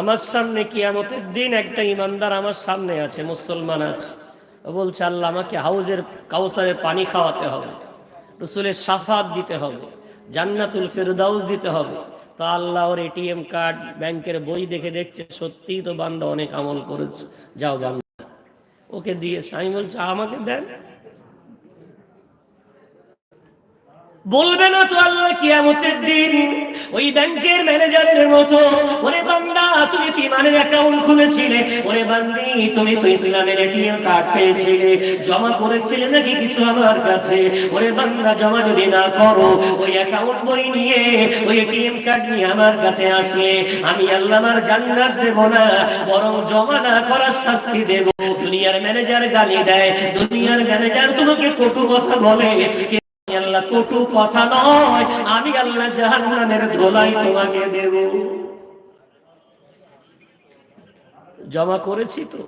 আমার সামনে কিয়ামতের দিন একটা ইমানদার আমার সামনে আছে, মুসলমান আছে। বলছে, আল্লাহ, আমাকে হাউজের কাউসারের পানি খাওয়াতে হবে, রসুলের সাফাত দিতে হবে, জান্নাতুল ফেরদাউস দিতে হবে। তো আল্লাহ ওর এটিএম কার্ড ব্যাংকের বই দেখে দেখছে, সত্যিই তো বান্দা অনেক আমল করেছে। যাও বান্দা। ওকে দিয়েছে আমি বলছি, আমাকে দেন। বলবে না তো আল্লাহ কিয়ামতের দিন? ওই ব্যাংকের ম্যানেজারের মতো, ওরে বান্দা, তুমি কি মানে অ্যাকাউন্ট খুলেছিলে? ওরে বান্দি, তুমি তো ইসলামের এটিএম কার্ড পেয়েছিলে, জমা করেছিলে নাকি কিছু আমার কাছে? ওরে বান্দা, জমা যদি না করো, ওই অ্যাকাউন্ট বই নিয়ে, ওই এটিএম কার্ড নিয়ে আমার কাছে আসলে। আমি আল্লাহ আমার জান্নাত দেব না, বরং জমা না করার শাস্তি দেব। দুনিয়ার ম্যানেজার গালি দেয়। দুনিয়ার ম্যানেজার তোমাকে কটু কথা বলে আল্লাহ কটু কথা নয় আমি আল্লাহ জাহান্নামের ধোলাই তোমাকে দেব। জমা করেছি তো।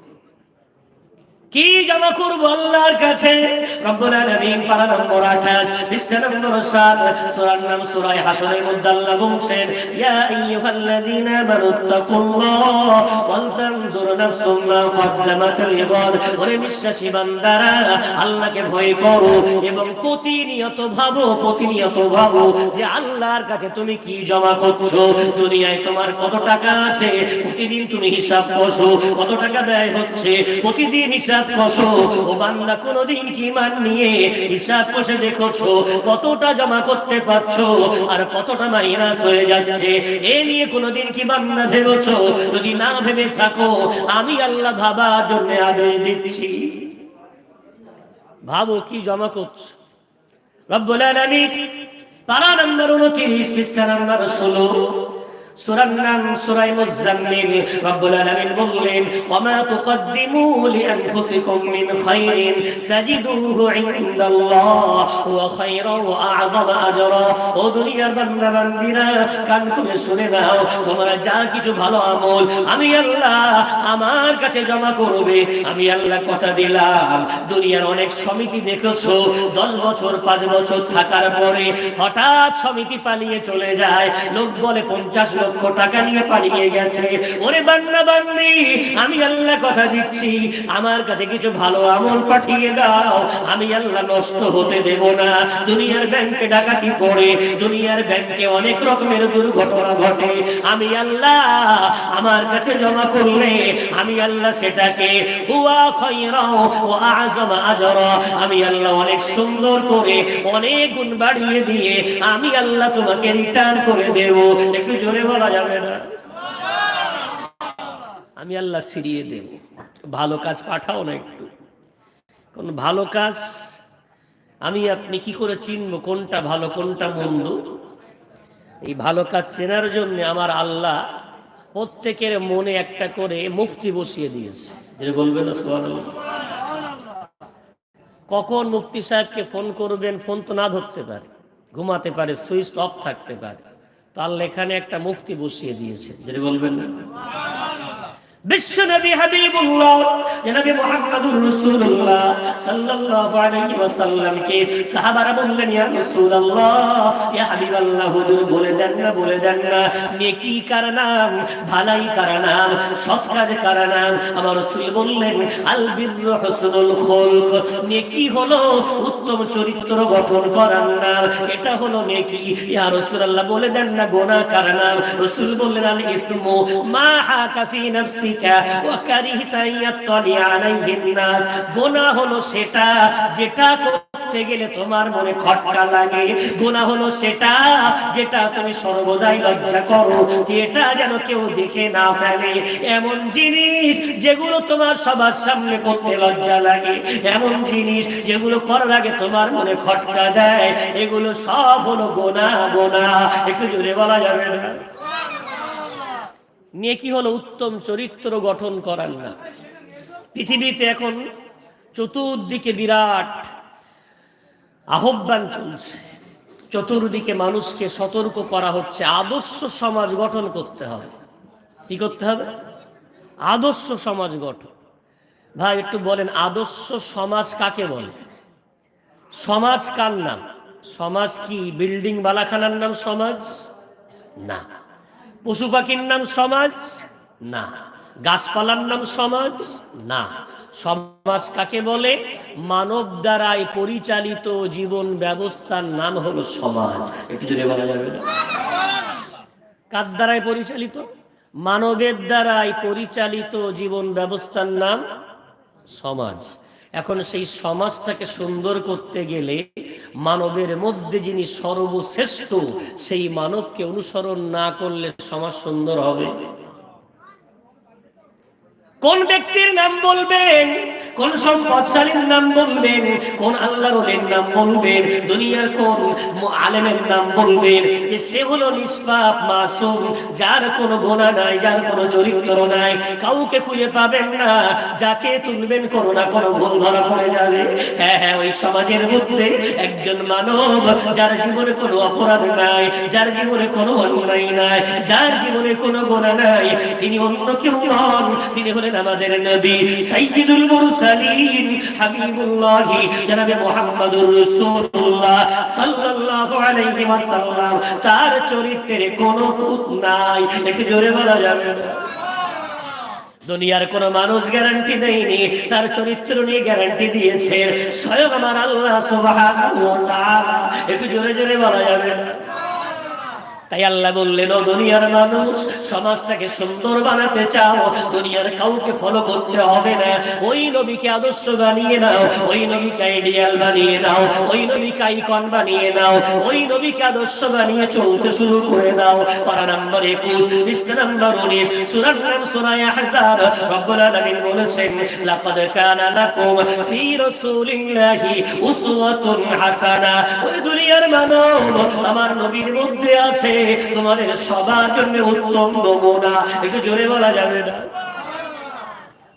কি জমা করব আল্লাহর কাছে? রব্বুল আলামিন পারা নম্বর 28 পৃষ্ঠা নম্বর 7 সূরার নাম সূরা হাশরের মধ্যে আল্লাহ বলছেন, ইয়া আইয়ুহাল্লাযীনা আমানুত্তাকুল্লাহ ওয়াল তানজুর নাফসুম মা কদ্দামাত লিগাদ ওরে বিশ্বাসী বান্দারা, আল্লাহকে ভয় করো এবং প্রতিনিয়ত ভাবো প্রতিনিয়ত ভাবো যে আল্লাহর কাছে তুমি কি জমা করছ? দুনিয়ায় তোমার কত টাকা আছে? প্রতিদিন তুমি হিসাব করছ, কত টাকা ব্যয় হচ্ছে? প্রতিদিন হিসাব কষো ও বান্দা কোনোদিন কি মান নিয়ে হিসাব কষে দেখোছো? কতটা জমা করতে পারছ? আর কতটা মাইনাস হয়ে যাচ্ছে? এ নিয়ে কোনোদিন কি বান্দা ভেবেছো? যদি না ভেবে থাকো, আমি আল্লাহ ভাবার জন্য আদেশ দিচ্ছি। ভাবো কি জমা করছ? রব্বুল আলামিন, পারা নম্বর 29 পৃষ্ঠা নম্বর 16 নাম মুজাম্মিল। রব্বুল আলামিন বললেন তুকদ্দিমু লিআনফুসিকুম মিন তাজিদুহু ইনদাল্লাহ। ওয়া ওয়া আজরা। ও দুনিয়ার বান্দা বান্দিরা কান খুলে শুনে নাও, তোমরা যা কিছু ভালো আমল আমি আল্লাহ আমার কাছে জমা করবে। আমি আল্লাহ কথা দিলাম। দুনিয়ার অনেক সমিতি দেখেছ, দশ বছর, পাঁচ বছর থাকার পরে হঠাৎ সমিতি পালিয়ে চলে যায়। লোক বলে পঞ্চাশ লক্ষ টাকা নিয়ে পালিয়ে গেছে। ওরে বান্না বান্দি, আমি আল্লাহ কথা দিচ্ছি, আমার কাছে কিছু ভালো আমল পাঠিয়ে দাও, আমি আল্লাহ নষ্ট হতে দেব না। দুনিয়ার ব্যাংকে ডাকাতি পড়ে, দুনিয়ার ব্যাংকে অনেক রকমের দুর্ঘটনা ঘটে। আমি আল্লাহ, আমার কাছে জমা করলে, আমি আল্লাহ সেটাকে হুয়া খয়রা ও আযম আজরা, আমি আল্লাহ অনেক সুন্দর করে, অনেক গুণ বাড়িয়ে দিয়ে, আমি আল্লাহ তোমাকে রিটার্ন করে দেব। একটু জোরে বলা। যাবে না। আমি আল্লাহ ফিরিয়ে দেব। ভালো কাজ পাঠাও না একটু। কোন ভালো কাজ আমি আপনি কি করে চিনব? কোনটা ভালো, কোনটা মন্দ? এই ভালো কাজ চেনার জন্য আমার আল্লাহ প্রত্যেকের মনে একটা করে মুফতি বসিয়ে দিয়েছে। যেটা বলবেন না, সুবহানাল্লাহ। কখন মুফতি সাহেবকে ফোন করবেন? ফোন তো না ধরতে পারে। ঘুমাতে পারে, সুইচ অফ থাকতে পারে। তো লেখানে একটা মুফতি বসিয়ে দিয়েছে। যেটা বলবেন না। নেকি হলো উত্তম চরিত্র গঠন করার নাম, এটা হলো নেকি। ইয়া রাসূলুল্লাহ, বলে দেন না গোনা কার নাম? রাসূল বললেন, আল ইসমু, মা হাকা ফি নাফসিকা হলো সেটা যেটা করতে গেলে তোমার মনে খটকা লাগে। গোনাহ হলো সেটা যেটা তুমি সর্বদাই লজ্জা করো যেন কেউ দেখে না ফেলে। এমন জিনিস যেগুলো তোমার সবার সামনে করতে লজ্জা লাগে। এমন জিনিস যেগুলো করার আগে তোমার মনে খটকা দেয়। এগুলো সব হলো গোনা গোনা একটু জোরে বলা যাবে না? নিয়ে কি হলো? উত্তম চরিত্র গঠন করার না। পৃথিবীতে এখন চতুর্দিকে বিরাট আহ্বান চলছে। চতুর্দিকে মানুষকে সতর্ক করা হচ্ছে। আদর্শ সমাজ গঠন করতে হবে। কি করতে হবে? আদর্শ সমাজ গঠন। ভাই, একটু বলেন, আদর্শ সমাজ কাকে বলে? সমাজ কার নাম? সমাজ কি বিল্ডিং বালাখানার নাম সমাজ? না। পশু পাখির নাম সমাজ? না। গাছপালার নাম সমাজ? না। সমাজ কাকে বলে? মানব দ্বারাই পরিচালিত জীবন ব্যবস্থার নাম হলো সমাজ। কার দ্বারাই পরিচালিত? মানবের দ্বারাই পরিচালিত জীবন ব্যবস্থার নাম সমাজ। এখন সেই সমাজটাকে সুন্দর করতে গেলে মানবের মধ্যে যিনি সর্বশ্রেষ্ঠ, সেই মানবকে অনুসরণ না করলে সমাজ সুন্দর হবে। কোন ব্যক্তির নাম বলবেন? কোন সম্পদশালীর নাম বলবেন? কোন আল্লাহর ওলির নাম বলবেন? দুনিয়ার কোন আলেমের নাম বলবেন? যে সে হলো নিষ্পাপ, মাসুম, যার কোনো গোনা নাই, যার কোনো চরিত্র নাই। কাউকে খুঁজে পাবেন না। যাকে তুলবেন কোনো না কোনো ভুল ধরা পড়ে যাবে। হ্যাঁ হ্যাঁ ওই সমাজের মধ্যে একজন মানব, যার জীবনে কোনো অপরাধ নাই, যার জীবনে কোনো অন্যায় নাই, যার জীবনে কোনো গোনা নাই, তিনি অন্য কেউ নন। তিনি হলেন আমাদের নবী সাইয়্যিদুল মুরসালিন হাবিবুল্লাহ জনাবে মুহাম্মদুর রাসূলুল্লাহ সাল্লাল্লাহু আলাইহি ওয়াসাল্লাম, তার চরিত্রের কোনো নাই। একটু জোরে বলা যাবে? না দুনিয়ার কোন মানুষ গ্যারান্টি দেয়নি, তার চরিত্র নিয়ে গ্যারান্টি দিয়েছেন। স্বয়ং আমার আল্লাহ তাআলা। একটু জোরে জোরে বলা যাবে? না তাই আল্লাহ বললেন, ও দুনিয়ার মানুষ, সমাজটাকে সুন্দর বানাতে চাও, দুনিয়ার কাউকে ফলো করতে হবে না। ওই নবীকে আদর্শ বানিয়ে নাও, ওই নবীকে আইডিয়াল বানিয়ে নাও, ওই নবীকে আইকন বানিয়ে নাও, ওই নবীকে আদর্শ বানিয়ে চলতে শুরু করে দাও পারা নাম্বার একুশ, পৃষ্ঠা নাম্বার উনিশ, সুরার নাম সুরায় হাজার রব্বুল আলামিন বলেছেন, লাকাদ কানা লাকুম ফি রাসূলিল্লাহি উসওয়াতুন হাসানা। ওই দুনিয়ার মানব আমার নবীর মধ্যে আছে তোমাদের সবার জন্য উত্তম নমুনা। একটু জোরে বলা যাবে না?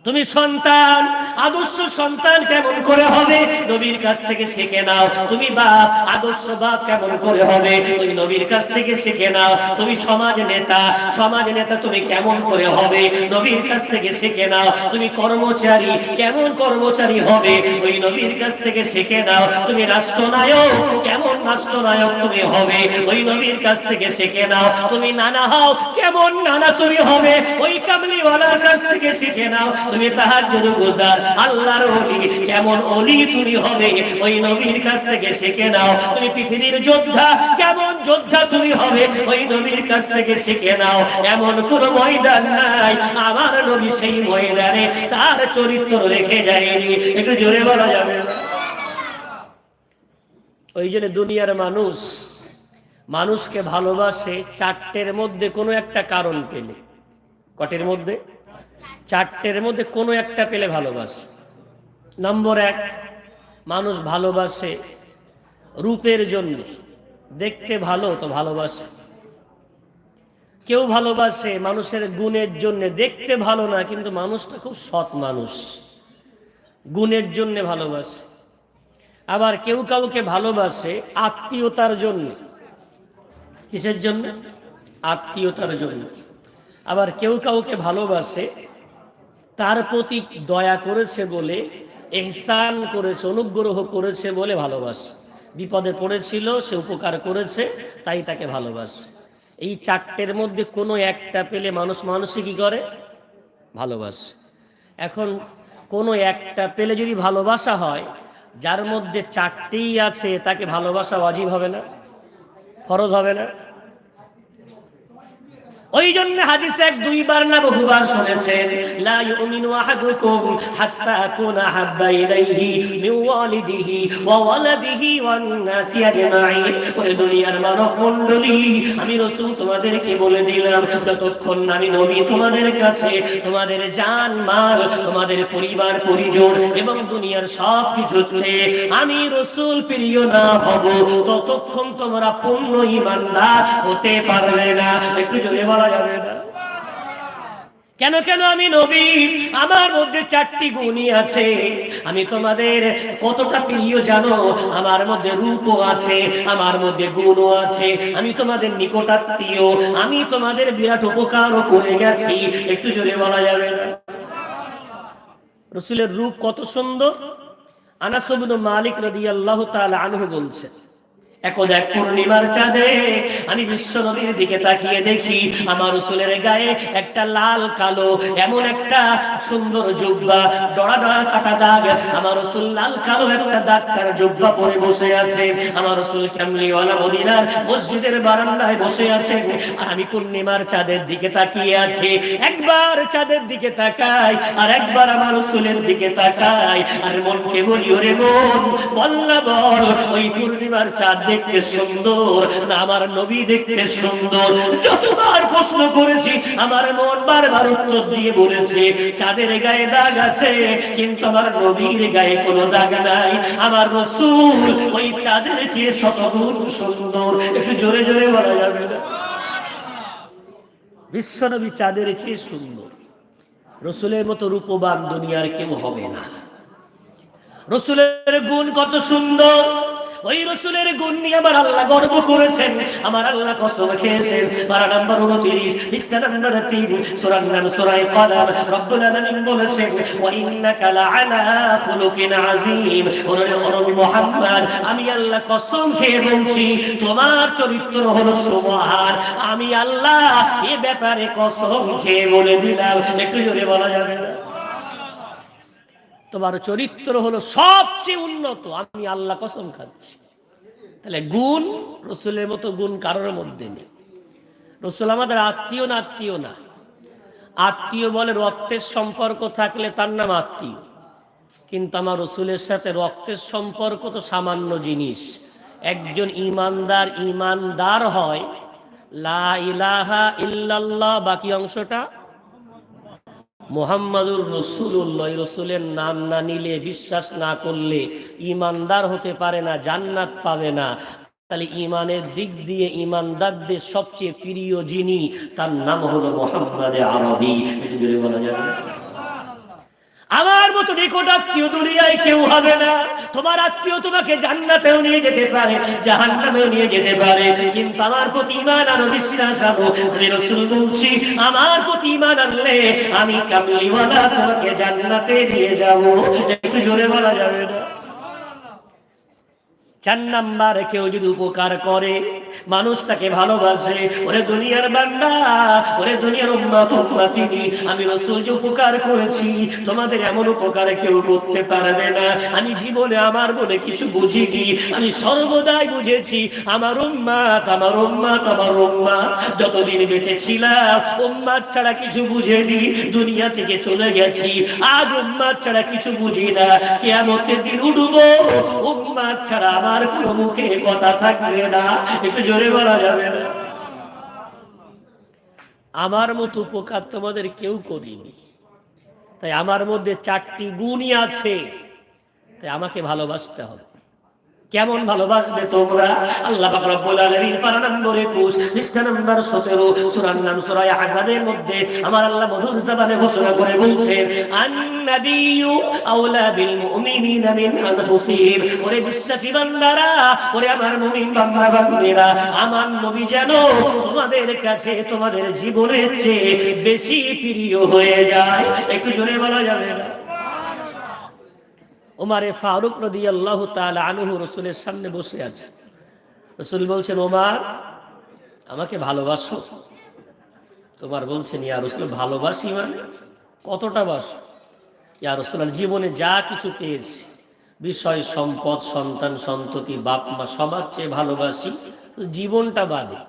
তুমি সন্তান আদর্শ সন্তান কেমন করে হবে? নবীর কাছ থেকে শিখে নাও। তুমি বাপ, আদর্শ বাপ কেমন করে হবে? ওই নবীর কাছ থেকে শিখে নাও। তুমি সমাজ নেতা সমাজ নেতা তুমি কেমন করে হবে? নবীর কাছ থেকে শিখে নাও। তুমি কর্মচারী, কেমন কর্মচারী হবে? ওই নবীর কাছ থেকে শিখে নাও। তুমি রাষ্ট্রনায়ক, কেমন রাষ্ট্রনায়ক তুমি হবে? ওই নবীর কাছ থেকে শিখে নাও। তুমি নানা হও, কেমন নানা তুমি হবে? ওই কামলিওয়ালার কাছ থেকে শিখে নাও। তুমি তাহার জন্য গুজার আল্লাহর অলি কেমন অলি তুমি হবে? ওই নবীর কাছ থেকে শিখে নাও। তুমি পৃথিবীর যোদ্ধা, কেমন যোদ্ধা তুমি হবে? ওই নবীর কাছ থেকে শিখে নাও। এমন কোন ময়দান নাই। আমার নবী সেই ময়দানে তার চরিত্র রেখে যায়নি। একটু জোরে বলা যাবে? ওই জন্য দুনিয়ার মানুষ, মানুষকে ভালোবাসে চারটের মধ্যে কোনো একটা কারণ পেলে। কটের মধ্যে? চারটের মধ্যে কোনো একটা পেলে ভালোবাসে। নম্বর এক, মানুষ ভালোবাসে রূপের জন্য। দেখতে ভালো তো ভালোবাসে। কেউ ভালোবাসে মানুষের গুণের জন্য। দেখতে ভালো না, কিন্তু মানুষটা খুব সৎ মানুষ। গুণের জন্য ভালোবাসে। আবার কেউ কাউকে ভালোবাসে আত্মীয়তার জন্য। কিসের জন্য? আত্মীয়তার জন্য। আবার কেউ কাউকে ভালোবাসে তার প্রতি দয়া করেছে বলে, এহসান করেছে, অনুগ্রহ করেছে বলে ভালোবাসে। বিপদে পড়েছিল, সে উপকার করেছে, তাই তাকে ভালোবাসে। এই চারটের মধ্যে কোনো একটা পেলে মানুষ মানুষই কি করে, ভালোবাসে। এখন কোনো একটা পেলে যদি ভালোবাসা হয়, যার মধ্যে চারটেই আছে, তাকে ভালোবাসা অজীব হবে না, ফরজ হবে না। ওই জন্য হাদিসে এক দুইবার না বহুবার শুনেছেন, লা ইউমিনু আহাদুকুম হাত্তা ইলাইহি মিন ওয়ালিদিহি ওয়া ওয়ালাদিহি ওয়ান নাসি ওরে দুনিয়ার মানব মণ্ডলী আমি রাসূল তোমাদেরকে বলে দিলাম, যতক্ষণ আমি নবী তোমাদের কাছে, তোমাদের জান, মাল, তোমাদের পরিবার, পরিজন এবং দুনিয়ার সব কিছু হচ্ছে, আমি রসুল প্রিয় না হব, ততক্ষণ তোমরা পূর্ণ ইমানদার হতে পারবে না। একটু জোরে বলা যাবে না। কেন কেন আমি নবী? আমার মধ্যে চারটি গুণই আছে। আমি তোমাদের কতটা প্রিয় জানো? আমার মধ্যে রূপও আছে, আমার মধ্যে গুণও আছে। আমি তোমাদের নিকটাত্মীয় আমি তোমাদের বিরাট উপকারও করে গেছি। একটু জোরে বলা যাবে না। রসুলের রূপ কত সুন্দর? আনাসবুল মালিক রদি আল্লাহ আনহু বলছে আমি বিশ্ব নবীর দিকে তাকিয়ে দেখি আমার গায়ে একটা লাল, কালো, এমন একটা সুন্দর জুব্বা কাটা দাগ। আমার লাল, কালো একটা দাগ তার জুব্বা পরে বসে আছে। আমার ক্যামলিওয়ালা মদিনার মসজিদের বারান্দায় বসে আছে। আমি পূর্ণিমার চাঁদের দিকে তাকিয়ে আছি। একবার চাঁদের দিকে তাকাই আর একবার আমার রসুলের দিকে তাকাই। আর মনকে বলি, ওরে মন, বল বল, ওই পূর্ণিমার চাঁদ দেখতে সুন্দর, না আমার নবী দেখতে সুন্দর। যতবার প্রশ্ন করেছি, আমার মন বারবার উত্তর দিয়ে বলেছে, চাঁদের গায়ে দাগ আছে, কিন্তু আমার নবীর গায়ে কোনো দাগ নাই। আমার রসুল ওই চাঁদের চেয়ে শতগুণ সুন্দর। একটু জোরে জোরে বলা যাবে না? বিশ্বনবী চাঁদের চেয়ে সুন্দর। রসুলের মতো রূপবান দুনিয়ার কেউ হবে না। রসুলের গুণ কত সুন্দর? ওই রসুলের গুণ নিয়ে আমার আল্লাহ গর্ব করেছেন। আমার আল্লাহ কসম খেয়েছেন। তিন নাম সুরাই আলামিন বলেছেন খুলুকিন আযীম। ওরে ওরে মুহাম্মদ, আমি আল্লাহ কসম খেয়ে বলছি, তোমার চরিত্র হলো সুবহান আমি আল্লাহ এ ব্যাপারে কসম খেয়ে বলে দিলাম। একটু জোরে বলা যাবে না? তোমার চরিত্র হলো সবচেয়ে উন্নত, আমি আল্লাহ কসম খাচ্ছি। তাহলে গুণ রসুলের মতো গুণ কারোর মধ্যে নেই। রসুল আমাদের আত্মীয় না আত্মীয় না। আত্মীয় বলে রক্তের সম্পর্ক থাকলে তার নাম আত্মীয়। কিন্তু আমার রসুলের সাথে রক্তের সম্পর্ক তো সামান্য জিনিস। একজন ইমানদার ইমানদার হয়, লা ইলাহা ইল্লাল্লাহ, বাকি অংশটা মোহাম্মদুর রসুল্লাহ রসুলের নাম না নিলে, বিশ্বাস না করলে ইমানদার হতে পারে না, জান্নাত পাবে না। তাহলে ইমানের দিক দিয়ে ইমানদারদের সবচেয়ে প্রিয় যিনি, তার নাম হলো মোহাম্মদ আরবি। বলা আমার মতো নিকট আত্মীয় দুনিয়ায় কেউ হবে না। তোমার আত্মীয় তোমাকে জান্নাতেও নিয়ে যেতে পারে, জাহান্নামেও নিয়ে যেতে পারে। কিন্তু আমার প্রতি ইমান আর বিশ্বাস আনো আমি রসুল বলছি, আমার প্রতি ইমান আনলে আমি কামলিওয়ালা তোমাকে জান্নাতে নিয়ে যাব। একটু জোরে বলা যাবে না? চার নাম্বার, কেউ যদি উপকার করে মানুষ তাকে ভালোবাসে। ওরে দুনিয়ার বান্দা, ওরে দুনিয়ার উম্মত, উম্মাতিনি, আমি রসুল যে উপকার করেছি, তোমাদের এমন উপকার কেউ করতে পারবে না। আমি জীবনে আমার বলে কিছু বুঝিনি, আমি সর্বদাই বুঝেছি, আমার উম্মাত আমার উম্মাত আমার উম্মাত। যতদিন বেঁচে ছিলাম উম্মাত ছাড়া কিছু বুঝেনি, দুনিয়া থেকে চলে গেছি। আজ উম্মাত ছাড়া কিছু বুঝি না, কেয়ামতের দিন উঠবো। উম্মাত ছাড়া আমার কোনো মুখে কথা থাকবে না। একটু জোরে বলা যাবে না। আমার মতো উপকার তোমাদের কেউ করিনি। তাই আমার মধ্যে চারটি গুণই আছে। তাই আমাকে ভালোবাসতে হবে। কেমন ভালোবাসবে তোমরা? আল্লাহ পাক রব্বুল আলামিন পারা নম্বর 21 পৃষ্ঠা নম্বর 17 সূরার নাম সূরা আহজাবের মধ্যে আমার আল্লাহ মধুর জবানে ঘোষণা করে বলছেন, আন-নাবিয়্যু আওলা বিল মুমিনিনা আনফুসিহিম। ওরে বিশ্বাসী বান্দারা, ওরে আমার মুমিন বান্দা বান্দিরা, আমার নবী যেন তোমাদের কাছে, তোমাদের জীবনের চেয়ে বেশি প্রিয় হয়ে যায়। একটু জোরে বলা যাবে না? ওমারে ফারুক রদি আল্লাহ আনহু রসুলের সামনে বসে আছে। রসুল বলছেন, ওমার, আমাকে ভালোবাসো? তোমার বলছেন, ইয়া রসুল, ভালোবাসি মানে কতটা বাসো? ইয়া রসুল জীবনে যা কিছু পেয়েছি, বিষয়, সম্পদ, সন্তান, সন্ততি, বাপ, মা, সবার চেয়ে ভালোবাসি জীবনটা বাদে।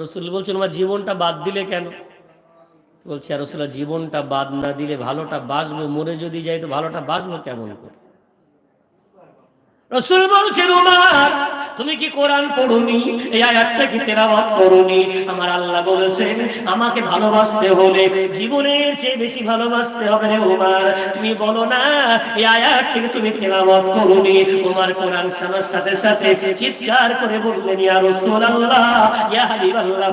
রসুল বলছেন আমার জীবনটা বাদ দিলে কেন? বলছে, আর রসুল্লাহ, জীবনটা বাদ না দিলে ভালোটা বাঁচবো, মরে যদি যাই তো ভালোটা বাঁচবো কেমন করে? রসুল বলছেন উমার তুমি কি কোরআন পড়ুনি? এই আয়াতটা কি তেলাওয়াত করুনি? আমার আল্লাহ বলেছেন, আমাকে ভালোবাসতে হলে জীবনের চেয়ে বেশি ভালোবাসতে হবে রে উমার তুমি বলো না, এই আয়াতটিকে তুমি তেলাওয়াত করুনি? উমার কোরআন শোনার সাথে সাথে চিৎকার করে বললেন, ইয়া রাসূলুল্লাহ, ইয়া হাবিবাল্লাহ